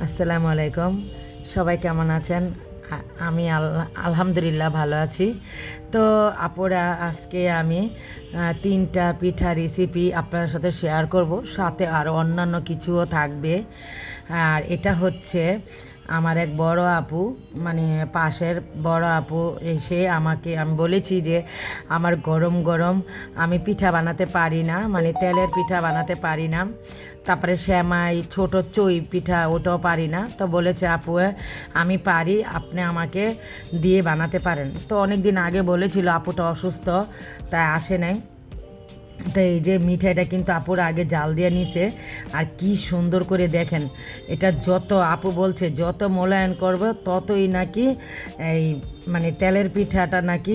আসসালামু আলাইকুম। সবাই কেমন আছেন? আমি আল- আলহামদুলিল্লাহ ভালো আছি। তো আপুরা, আজকে আমি তিনটা পিঠা রেসিপি আপনার সাথে শেয়ার করব। সাথে আরও অন্যান্য কিছুও থাকবে। আর এটা হচ্ছে আমার এক বড় আপু মানে পাশের বড় আপু এসে আমাকে, আমি বলেছি যে আমার গরম গরম আমি পিঠা বানাতে পারি না মানে তেলের পিঠা বানাতে পারি না। তারপরে শ্যামাই, ছোট চই পিঠা ওটাও পারি না। তো বলেছে, আপু আমি পারি, আপনি আমাকে দিয়ে বানাতে পারেন। তো অনেক দিন আগে বলেছিল, আপুটা অসুস্থ, তাই আসে নাই। তো এই যে মিঠাইটা কিন্তু আপুর আগে জাল দিয়ে নিছে। আর কি সুন্দর করে দেখেন, এটা যত আপু বলছে, যত মূল্যায়ন করবে, ততই নাকি এই মানে তেলের পিঠাটা নাকি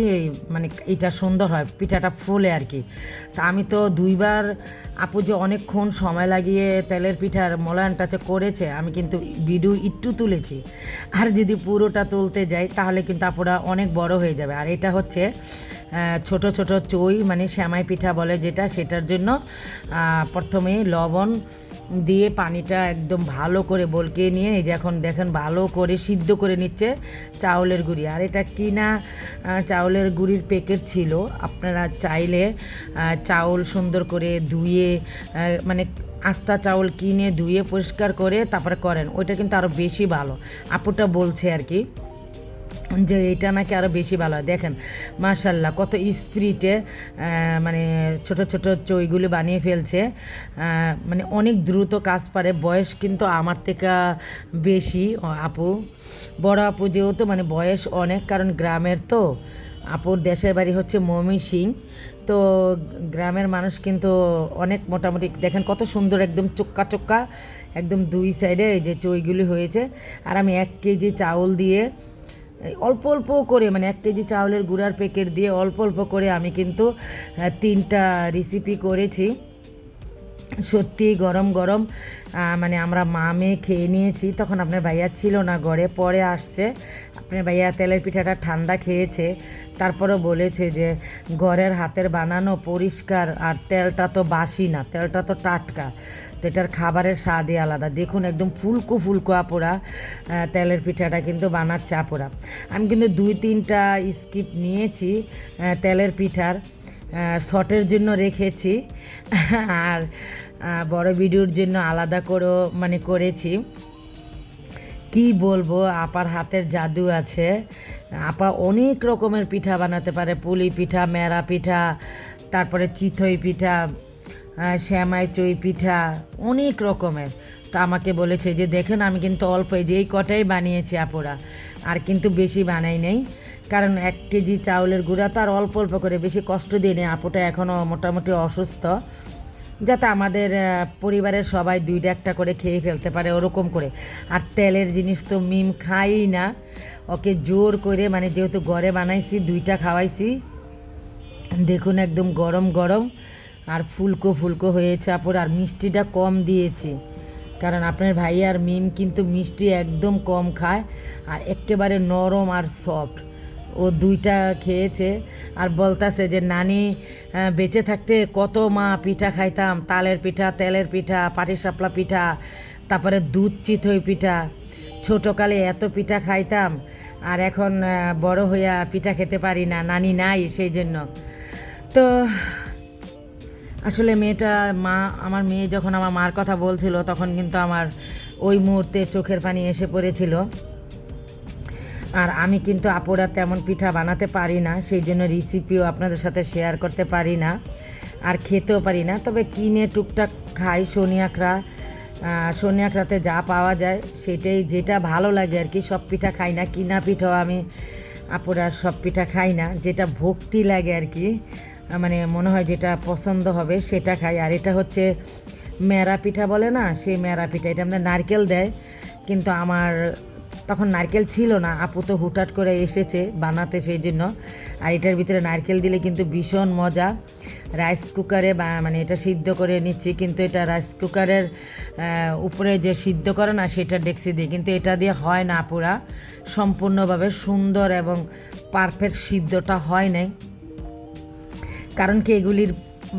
মানে এটা সুন্দর হয়, পিঠাটা ফুলে আর কি। তা আমি তো দুইবার আপু যে অনেকক্ষণ সময় লাগিয়ে তেলের পিঠার মূল্যায়নটা যে করেছে, আমি কিন্তু ভিডিও একটু তুলেছি। আর যদি পুরোটা তুলতে যাই, তাহলে কিন্তু আপুরা অনেক বড় হয়ে যাবে। আর এটা হচ্ছে ছোট ছোট চই মানে শ্যামাই পিঠা বলে যেটা সেটার জন্য প্রথমে লবণ দিয়ে পানিটা একদম ভালো করে বলকে নিয়ে, এই যে এখন দেখেন ভালো করে সিদ্ধ করে নিচ্ছে চাউলের গুঁড়ি। আর এটা কিনা চাউলের গুঁড়ির প্যাকেট ছিল, আপনারা চাইলে চাউল সুন্দর করে ধুয়ে মানে আস্তা চাউল কিনে ধুয়ে পরিষ্কার করে তারপরে করেন, ওইটা কিন্তু আরও বেশি ভালো। আপুটা বলছে আর কি যে এটা নাকি আরও বেশি ভালো হয়। দেখেন মার্শাল্লাহ কত স্পিরিটে মানে ছোট ছোট চইগুলি বানিয়ে ফেলছে। মানে অনেক দ্রুত কাজ পারে, বয়স কিন্তু আমার থেকে বেশি আপু। বড় আপু যেহেতু মানে বয়স অনেক, কারণ গ্রামের তো, আপুর দেশের বাড়ি হচ্ছে মমি সিং। তো গ্রামের মানুষ কিন্তু অনেক মোটামুটি, দেখেন কত সুন্দর, একদম চোক্কা চোক্কা, একদম দুই সাইডে যে চইগুলি হয়েছে। আর আমি এক কেজি চাউল দিয়ে অল্প অল্প করে মানে এক কেজি চাউলের গুঁড়ার প্যাকেট দিয়ে অল্প অল্প করে আমি কিন্তু তিনটা রেসিপি করেছি। সত্যি গরম গরম মানে আমরা মা মেয়ে খেয়ে নিয়েছি, তখন আপনার ভাইয়া ছিল না ঘরে, পরে আসছে। আপনার ভাইয়া তেলের পিঠাটা ঠান্ডা খেয়েছে, তারপরেও বলেছে যে ঘরের হাতের বানানো পরিষ্কার, আর তেলটা তো বাসি না, তেলটা তো টাটকা। তো এটার খাবারের স্বাদই আলাদা। দেখুন, একদম ফুলকো ফুলকো আপোড়া তেলের পিঠাটা কিন্তু বানাচ্ছে আপোড়া আমি কিন্তু দুই তিনটা স্কিপ নিয়েছি তেলের পিঠার। শটের জন্য রেখেছি। আর বড় ভিডিওর জন্য আলাদা করেও মানে করেছি। কি বলব, আপার হাতের জাদু আছে। আপা অনেক রকমের পিঠা বানাতে পারে। পুলি পিঠা মেরা পিঠা, তারপরে চিথই পিঠা শ্যামাই চই পিঠা, অনেক রকমের। তো আমাকে বলেছে যে, দেখেন, আমি কিন্তু অল্প যে, এই কটাই বানিয়েছি আপুরা। আর কিন্তু বেশি বানাই নেই। কারণ এক কেজি চাউলের গুঁড়া তো আর অল্প অল্প করে বেশি কষ্ট দিয়ে নেই আপুটা এখনও মোটামুটি অসুস্থ। যাতে আমাদের পরিবারের সবাই দুইটা একটা করে খেয়ে ফেলতে পারে ওরকম করে। আর তেলের জিনিস তো মিম খাই না। ওকে জোর করে মানে যেহেতু ঘরে বানাইছি, দুইটা খাওয়াইছি। দেখুন একদম গরম গরম আর ফুলকো ফুলকো হয়েছে আপুর, আর মিষ্টিটা কম দিয়েছি। কারণ আপনার ভাই আর মিম কিন্তু মিষ্টি একদম কম খায় আর একেবারে নরম আর সফট। ও দুইটা খেয়েছে আর বলতাছে যে, নানি বেঁচে থাকতে কত মা পিঠা খাইতাম। তালের পিঠা, তেলের পিঠা পাটিসাপলা পিঠা, তারপরে দুধ চিতই পিঠা। ছোটোকালে এত পিঠা খাইতাম আর এখন বড় হইয়া পিঠা খেতে পারি না। নানি নাই সেই জন্য। তো আসলে মেয়েটা, মা, আমার মেয়ে যখন আমার মার কথা বলছিল, তখন কিন্তু আমার ওই মুহূর্তে চোখের পানি এসে পড়েছিল। আর আমি কিন্তু আপোড়া তেমন পিঠা বানাতে পারি না, সেই জন্য রেসিপিও আপনাদের সাথে শেয়ার করতে পারি না আর খেতেও পারি না। তবে কিনে টুকটাক খাই শনিয়াখরা শনিয়াখরাতে যা পাওয়া যায়, সেটাই যেটা ভালো লাগে আর কি, সব পিঠা খাই না, কিনা পিঠাও আমি আপুরা সব পিঠা খাই না, যেটা ভক্তি লাগে আর কি মানে মনে হয় যেটা পছন্দ হবে সেটা খাই। আর এটা হচ্ছে মেরা পিঠা বলে না, সেই মেরা পিঠা, এটা আমাদের নারকেল দেয়, কিন্তু আমার তখন নারকেল ছিল না। আপু তো হুটহাট করে এসেছে বানাতে সেই জন্য। আর এটার ভিতরে নারকেল দিলে কিন্তু ভীষণ মজা। রাইস কুকারে বা মানে এটা সিদ্ধ করে নিচ্ছি, কিন্তু এটা রাইস কুকারের উপরে যে সিদ্ধ করে না, সেটা ডেক্সি দিই কিন্তু এটা দিয়ে হয় না পুরা সম্পূর্ণভাবে সুন্দর এবং পারফেক্ট সিদ্ধটা হয় নাই। কারণ কি এগুলির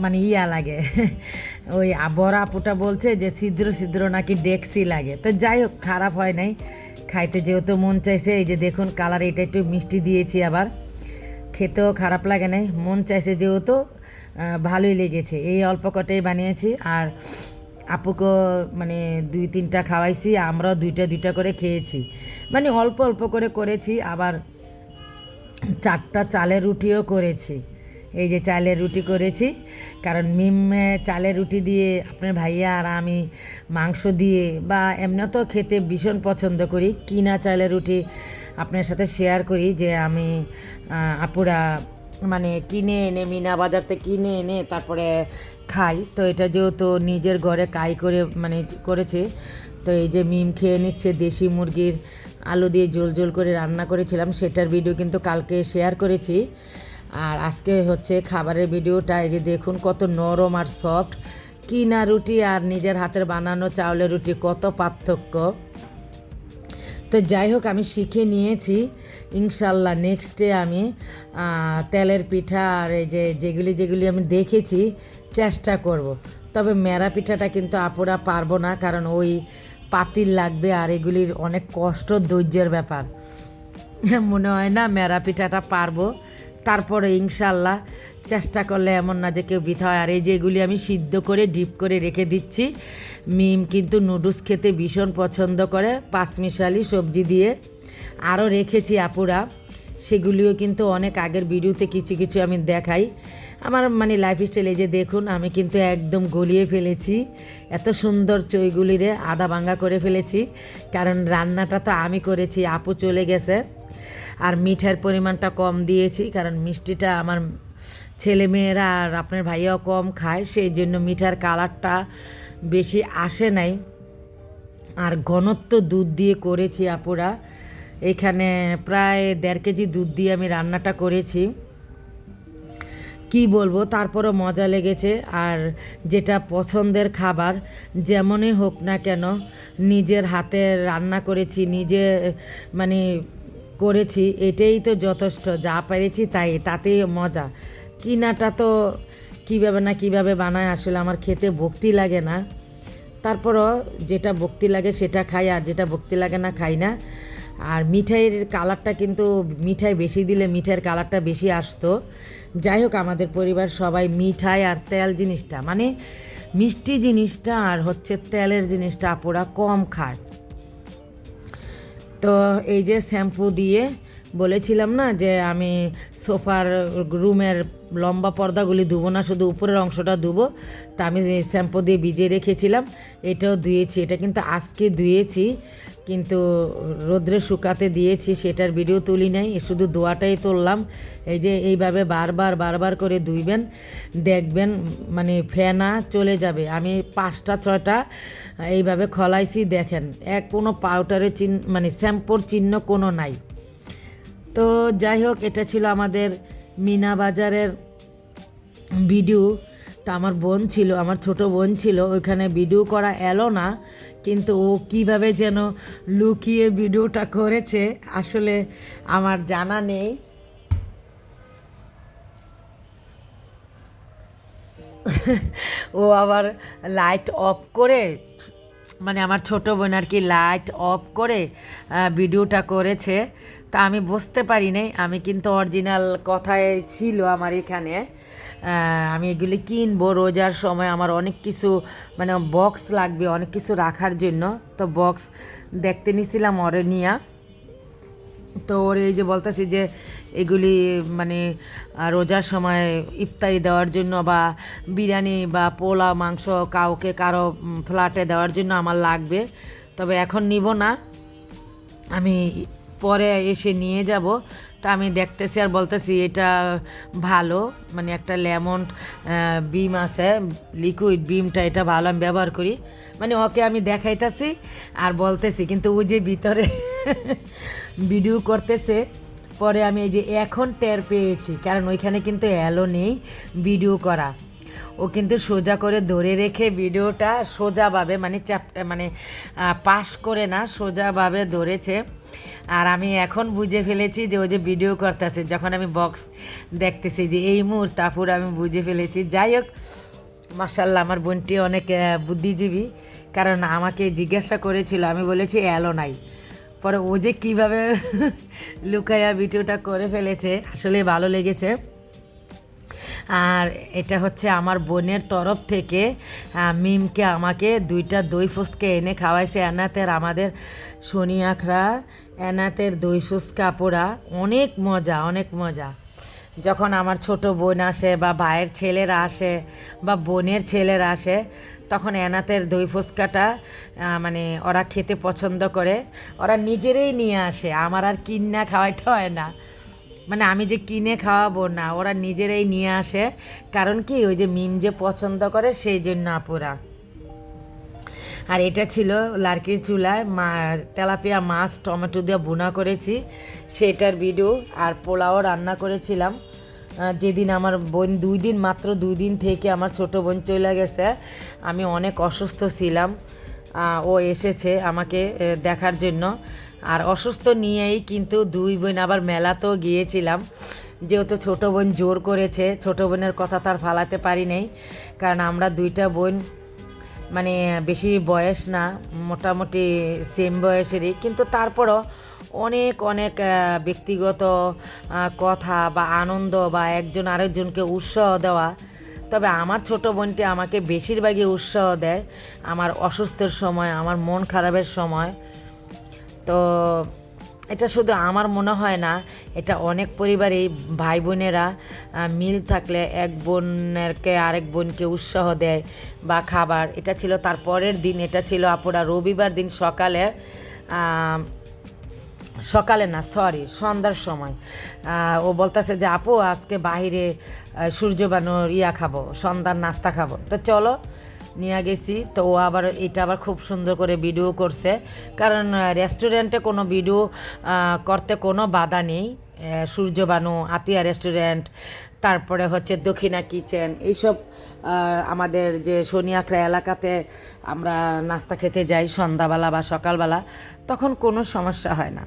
মানে ইয়া লাগে। ওই বড় আপুটা বলছে যে ছিদ্র ছিদ্র নাকি ডেক্সি লাগে। তো যাই হোক, খারাপ হয় নাই। খাইতে যেহেতু মন চাইছে, এই যে দেখুন কালার এটা একটু মিষ্টি দিয়েছি আবার। খেতেও খারাপ লাগে নাই, মন চাইছে যেহেতু ভালোই লেগেছে। এই অল্প কটাই বানিয়েছি আর আপুকে মানে দুই তিনটা খাওয়াইছি, আমরাও দুইটা দুইটা করে খেয়েছি। মানে অল্প অল্প করে করেছি, আবার চারটা চালের রুটিও করেছি। এই যে চালের রুটি করেছি। কারণ মিম চালের রুটি দিয়ে আপনার ভাইয়া আর আমি মাংস দিয়ে বা এমনি তো খেতে ভীষণ পছন্দ করি। কিনা চালের রুটি আপনার সাথে শেয়ার করি যে আমি আপুরা মানে কিনে এনে মিনা বাজার থেকে কিনে এনে তারপরে খাই। তো এটা যেহেতু নিজের ঘরে কাই করে মানে করেছে, তো এই যে মিম খেয়ে নিচ্ছে দেশি মুরগির আলু দিয়ে জোল জোল করে রান্না করেছিলাম, সেটার ভিডিও কিন্তু কালকে শেয়ার করেছি। আর আজকে হচ্ছে খাবারের ভিডিওটা, এই যে দেখুন কত নরম আর সফট। কিনা রুটি আর নিজের হাতের বানানো চাউলের রুটি, কত পার্থক্য। তো যাই হোক, আমি শিখে নিয়েছি। ইনশাল্লাহ নেক্সট আমি তেলের পিঠা আর এই যে যেগুলি যেগুলি আমি দেখেছি, চেষ্টা করব। তবে মেরা পিঠাটা কিন্তু আপুরা পারব না, কারণ ওই পাতিল লাগবে আর এগুলির অনেক কষ্ট, ধৈর্যের ব্যাপার। মনে হয় না মেরা পিঠাটা পারব। তারপরে ইনশাল্লাহ চেষ্টা করলে এমন না যে কেউ বৃথা হয়। আর এই যেগুলি আমি সিদ্ধ করে, ডিপ করে রেখে দিচ্ছি, মিম কিন্তু নুডলস খেতে ভীষণ পছন্দ করে, পাঁচমিশালি সবজি দিয়ে। আরও রেখেছি আপুরা, সেগুলিও কিন্তু অনেক আগের ভিডিওতে কিছু কিছু আমি দেখাই। আমার মানে লাইফস্টাইল এই যে দেখুন, আমি কিন্তু একদম গলিয়ে ফেলেছি। এত সুন্দর চইগুলিরে আদা ভাঙ্গা করে ফেলেছি, কারণ রান্নাটা তো আমি করেছি, আপু চলে গেছে। আর মিঠার পরিমাণটা কম দিয়েছি, কারণ মিষ্টিটা আমার ছেলে মেয়েরা আর আপনার ভাইয়াও কম খায়, সেই জন্য মিঠার কালারটা বেশি আসে নাই। আর ঘনত্ব দুধ দিয়ে করেছি আপুরা। এখানে প্রায় দেড় কেজি দুধ দিয়ে আমি রান্নাটা করেছি। কি বলব, তারপরও মজা লেগেছে। আর যেটা পছন্দের খাবার, যেমনই হোক না কেন, নিজের হাতে রান্না করেছি, নিজে মানে করেছি, এটাই তো যথেষ্ট, যা পেরেছি তাই, তাতেই মজা। কিনাটা তো কীভাবে না কীভাবে বানায়, আসলে আমার খেতে ভক্তি লাগে না। তারপরও যেটা ভক্তি লাগে সেটা খাই, আর যেটা ভক্তি লাগে না খাই না। আর মিঠাইয়ের কালারটা কিন্তু, মিঠাই বেশি দিলে মিঠাইয়ের কালারটা বেশি আসতো। যাই হোক, আমাদের পরিবার সবাই মিঠাই আর তেল জিনিসটা মানে মিষ্টি জিনিসটা আর হচ্ছে তেলের জিনিসটা আপুরা কম খায়। তো এই যে শ্যাম্পু দিয়ে বলেছিলাম না যে আমি সোফার রুমের লম্বা পর্দাগুলি ধুবো না, শুধু উপরের অংশটা ধুবো। তা আমি শ্যাম্পু দিয়ে ভিজিয়ে রেখেছিলাম, এটাও ধুয়েছি। এটা কিন্তু আজকে ধুয়েছি। কিন্তু রোদ্রে শুকাতে দিয়েছি, সেটার ভিডিও তুলি নাই, শুধু দোয়াটাই তুললাম। এই যে এইভাবে বারবার বারবার করে ধুইবেন, দেখবেন মানে ফেনা চলে যাবে। আমি পাঁচটা, ছয়টা এইভাবে খলাইছি, দেখেন, এক কোনো পাউডারের চিহ্ন মানে শ্যাম্পুর চিহ্ন কোনো নাই। তো যাই হোক, এটা ছিল আমাদের মিনা বাজারের ভিডিও। তা আমার বোন ছিল, আমার ছোট বোন ছিল, ওইখানে ভিডিও করা এলো না। কিন্তু ও কীভাবে যেন লুকিয়ে ভিডিওটা করেছে, আসলে আমার জানা নেই। ও আবার লাইট অফ করে মানে আমার ছোট বোন আর কি লাইট অফ করে ভিডিওটা করেছে। তা আমি বুঝতে পারি নাই, আমি কিন্তু অরিজিনাল কথায় ছিল আমার এখানে। আমি এগুলি কিনবো রোজার সময় আমার অনেক কিছু মানে বক্স লাগবে, অনেক কিছু রাখার জন্য। তো বক্স দেখতে নিছিলাম অরে নিয়া। তো ওর এই যে বলতেছি যে এগুলি মানে রোজার সময় ইফতারি দেওয়ার জন্য বা বিরিয়ানি বা পোলা মাংস কাউকে কারও ফ্ল্যাটে দেওয়ার জন্য আমার লাগবে। তবে এখন নিব না। আমি পরে এসে নিয়ে যাব। তা আমি দেখতেছি আর বলতেছি, এটা ভালো মানে একটা লেমন বিম আছে লিকুইড বিমটা এটা ভালো আমি ব্যবহার করি। মানে ওকে আমি দেখাইতেছি আর বলতেছি, কিন্তু ও যে ভিতরে ভিডিও করতেছে, পরে আমি এই যে এখন টের পেয়েছি, কারণ ওইখানে কিন্তু অ্যালো নেই ভিডিও করা। ও কিন্তু সোজা করে ধরে রেখে ভিডিওটা সোজাভাবে মানে চ্যাপ্টার মানে পাশ করে না, সোজাভাবে ধরেছে। আর আমি এখন বুঝে ফেলেছি যে ও যে ভিডিও করতেছে, যখন আমি বক্স দেখতেছি যে এই মুহূর্ত আপুর আমি বুঝে ফেলেছি। যাই হোক মার্শাল্লাহ আমার বোনটি অনেক বুদ্ধিজীবী। কারণ আমাকে জিজ্ঞাসা করেছিল, আমি বলেছি, এলো নাই। পরে ও যে কীভাবে লুকায়া ভিডিওটা করে ফেলেছে, আসলে ভালো লেগেছে। আর এটা হচ্ছে আমার বোনের তরফ থেকে মিমকে আমাকে দুইটা দই ফুচকা এনে খাওয়াইছে। এনাতের আমাদের শনি আখড়া এনাতের দই ফুচকা পোড়া। অনেক মজা অনেক মজা। যখন আমার ছোট বোন আসে বা ভাইয়ের ছেলেরা আসে বা বোনের ছেলেরা আসে, তখন এনাতের দই ফুচকাটা মানে ওরা খেতে পছন্দ করে। ওরা নিজেরাই নিয়ে আসে, আমার আর কিনা খাওয়াইতে হয় না। মানে আমি যে কিনে খাওয়াবো না, ওরা নিজেরাই নিয়ে আসে। কারণ কি, ওই যে মিম যে পছন্দ করে, সেই জন্য আপুরা। আর এটা ছিল লার্কির চুলায়, মা, তেলাপিয়া মাছ, টমেটো দিয়ে ভুনা করেছি। সেটার ভিডিও আর পোলাও রান্না করেছিলাম। যেদিন আমার বোন, দুই দিন, মাত্র দুই দিন থেকে আমার ছোট বোন চলে গেছে। আমি অনেক অসুস্থ ছিলাম। ও এসেছে আমাকে দেখার জন্য। আর অসুস্থ নিয়েই কিন্তু দুই বোন, আবার মেলাতেও গিয়েছিলাম। যেহেতু ছোট বোন জোর করেছে, ছোট বোনের কথা তার ফালাতে পারি নাই। কারণ আমরা দুইটা বোন মানে বেশি বয়স না, মোটামুটি সেম বয়সেরই। কিন্তু তারপরও অনেক অনেক ব্যক্তিগত কথা বা আনন্দ বা একজন আরেকজনকে উৎসাহ দেওয়া। তবে আমার ছোট বোনটি আমাকে বেশিরভাগই উৎসাহ দেয়। আমার অসুস্থের সময়, আমার মন খারাপের সময়। তো এটা শুধু আমার মনে হয় না এটা অনেক পরিবারেই ভাই বোনেরা মিল থাকলে এক বোনেরকে আরেক বোনকে উৎসাহ দেয় বা খাবার। এটা ছিল তার পরের দিন এটা ছিল আপুরা রবিবার দিন সকালে সকালে না সরি সন্ধ্যার সময়। ও বলতেছে যে আপু আজকে বাহিরে আহ, সূর্য বানুর ইয়া খাব সন্ধ্যার নাস্তা খাব। তো চলো নিয়ে গেছি। তো ও আবার এটা আবার খুব সুন্দর করে ভিডিও করছে। কারণ রেস্টুরেন্টে কোনো ভিডিও করতে কোনো বাধা নেই। সূর্যবানু, আতিয়া রেস্টুরেন্ট তারপরে হচ্ছে দক্ষিণা কিচেন এইসব আমাদের যে শনিয়াখড়া এলাকাতে আমরা নাস্তা খেতে যাই সন্ধ্যাবেলা বা সকালবেলা, তখন কোনো সমস্যা হয় না।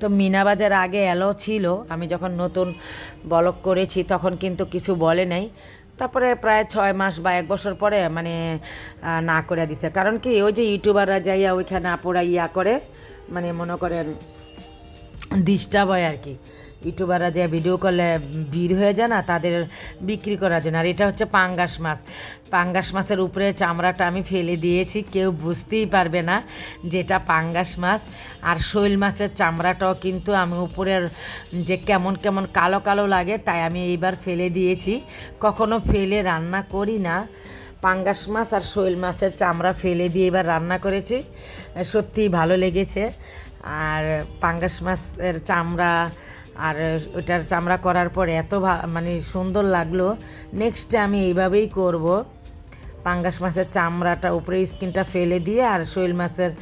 তো মিনাবাজার আগে এলো ছিল। আমি যখন নতুন বলক করেছি, তখন কিন্তু কিছু বলে নাই। তারপরে প্রায় ছয় মাস বা এক বছর পরে মানে না করে দিছে। কারণ কি, ওই যে ইউটিউবাররা যাইয়া ওইখানে আপুরা ইয়া করে মানে মনে করেন, ডিস্টার্ব হয় আর কি। ইউটিউবাররা যে ভিডিও করলে ভিড় হয়ে যায় না, তাদের বিক্রি করার জন্য। আর এটা হচ্ছে পাঙ্গাস মাছ। পাঙ্গাস মাছের উপরে চামড়াটা আমি ফেলে দিয়েছি, কেউ বুঝতেই পারবে না যেটা পাঙ্গাস মাছ। আর শৈল মাছের চামড়াটাও কিন্তু আমি উপরের যে কেমন কেমন কালো কালো লাগে, তাই আমি এইবার ফেলে দিয়েছি। কখনো ফেলে রান্না করি না। পাঙ্গাস মাছ আর শৈল মাছের চামড়া ফেলে দিয়ে এবার রান্না করেছি। সত্যিই ভালো লেগেছে। আর পাঙ্গাস মাছের চামড়া আর ওটার চামড়া করার পর এত মানে সুন্দর লাগল। নেক্সট আমি এইভাবেই করব। পাঙ্গাস মাছের চামড়াটা, উপরে স্কিনটা ফেলে দিয়ে আর শৈল মাছের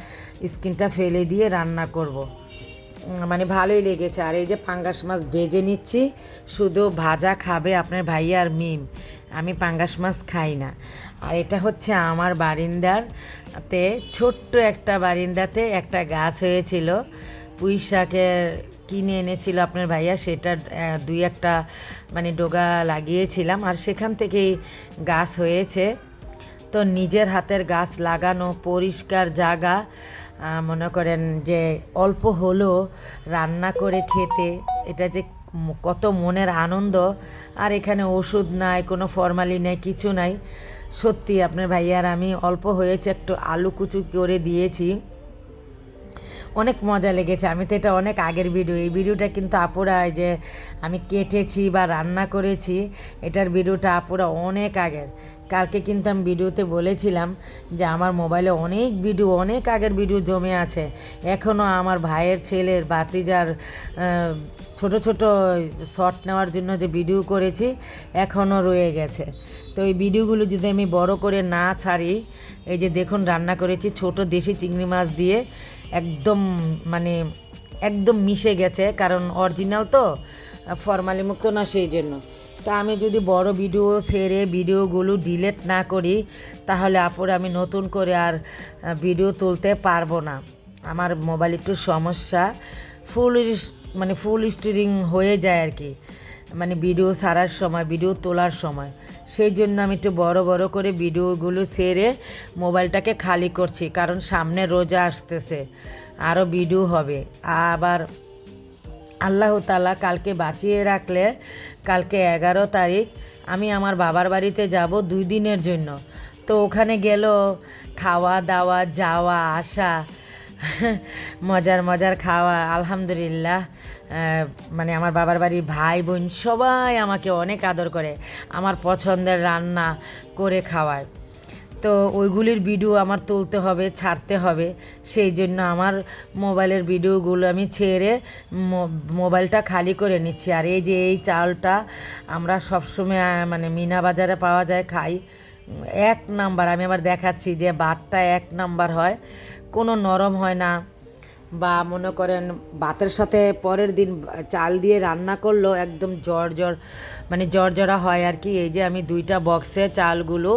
স্কিনটা ফেলে দিয়ে রান্না করব। মানে ভালোই লেগেছে। আর এই যে পাঙ্গাস মাছ ভেজে নিচ্ছি, শুধু ভাজা খাবে আপনার ভাই আর মিম। আমি পাঙ্গাস মাছ খাই না। আর এটা হচ্ছে আমার বারিন্দারতে ছোট্ট একটা বারিন্দাতে একটা গাছ হয়েছিল। পুঁই শাকের কিনে এনেছিল আপনার ভাইয়া সেটা দুই একটা মানে ডোগা লাগিয়েছিলাম আর সেখান থেকেই গাছ হয়েছে। তো নিজের হাতের গাছ লাগানো পরিষ্কার জায়গা মনে করেন যে অল্প হলেও রান্না করে খেতে, এটা যে কত মনের আনন্দ। আর এখানে ওষুধ নাই, কোনো ফরমালি নেই, কিছু নাই। সত্যি আপনার ভাইয়ার আমি অল্প হয়েছে, একটু আলু কুচু করে দিয়েছি। অনেক মজা লেগেছে। আমি তো এটা অনেক আগের ভিডিও। এই ভিডিওটা কিন্তু আপুরা এই যে আমি কেটেছি বা রান্না করেছি, এটার ভিডিওটা আপুরা অনেক আগের। কালকে কিন্তু আমি ভিডিওতে বলেছিলাম যে আমার মোবাইলে অনেক ভিডিও, অনেক আগের ভিডিও জমে আছে। এখনও আমার ভাইয়ের ছেলের বাতিজার ছোট ছোট শট নেওয়ার জন্য যে ভিডিও করেছি এখনও রয়ে গেছে। তো এই ভিডিওগুলো যদি আমি বড় করে না ছাড়ি, এই যে দেখুন রান্না করেছি ছোট দেশি চিংড়ি মাছ দিয়ে, একদম মানে একদম মিশে গেছে, কারণ অরিজিনাল তো ফরমালি মুক্ত না সেই জন্য। তা আমি যদি বড় ভিডিও সেরে ভিডিওগুলো ডিলেট না করি, তাহলে আপুর আমি নতুন করে আর ভিডিও তুলতে পারব না। আমার মোবাইল একটু সমস্যা, ফুল মানে ফুল স্টিরিং হয়ে যায় আর কি। মানে ভিডিও সারার সময়, ভিডিও তোলার সময়। সেই জন্য আমি একটু বড় বড় করে ভিডিওগুলো সেরে মোবাইলটাকে খালি করছি, কারণ সামনে রোজা আসতেছে আরও ভিডিও হবে। আবার আল্লাহ তালা কালকে বাঁচিয়ে রাখলে, কালকে এগারো তারিখ আমি আমার বাবার বাড়িতে যাব দুই দিনের জন্য। তো ওখানে গেল, খাওয়া দাওয়া, যাওয়া, আসা মজার মজার খাওয়া, আলহামদুলিল্লাহ। মানে আমার বাবার বাড়ির ভাই, বোন সবাই আমাকে অনেক আদর করে আমার পছন্দের রান্না করে খাওয়ায়। তো ওইগুলির ভিডিও আমার তুলতে হবে, ছাড়তে হবে। সেই জন্য আমার মোবাইলের ভিডিওগুলো আমি ছেড়ে মোবাইলটা খালি করে নিচ্ছি। আর এই যে এই চালটা আমরা সবসময় মানে মিনা বাজারে পাওয়া যায়, খাই। এক নাম্বার, আমি আবার দেখাচ্ছি যে বাটটা এক নাম্বার হয়। কোনো নরম হয় না বা মনে করেন ভাতের সাথে পরের দিন চাল দিয়ে রান্না করলেও একদম জ্বর জ্বর মানে জর্জরা হয় আর কি। এই যে আমি দুইটা বক্সে চালগুলো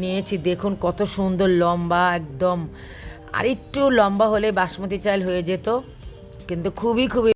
নিয়েছি, দেখুন কত সুন্দর লম্বা একদম। আর একটু লম্বা হলে বাসমতি চাল হয়ে যেত, কিন্তু খুবই খুবই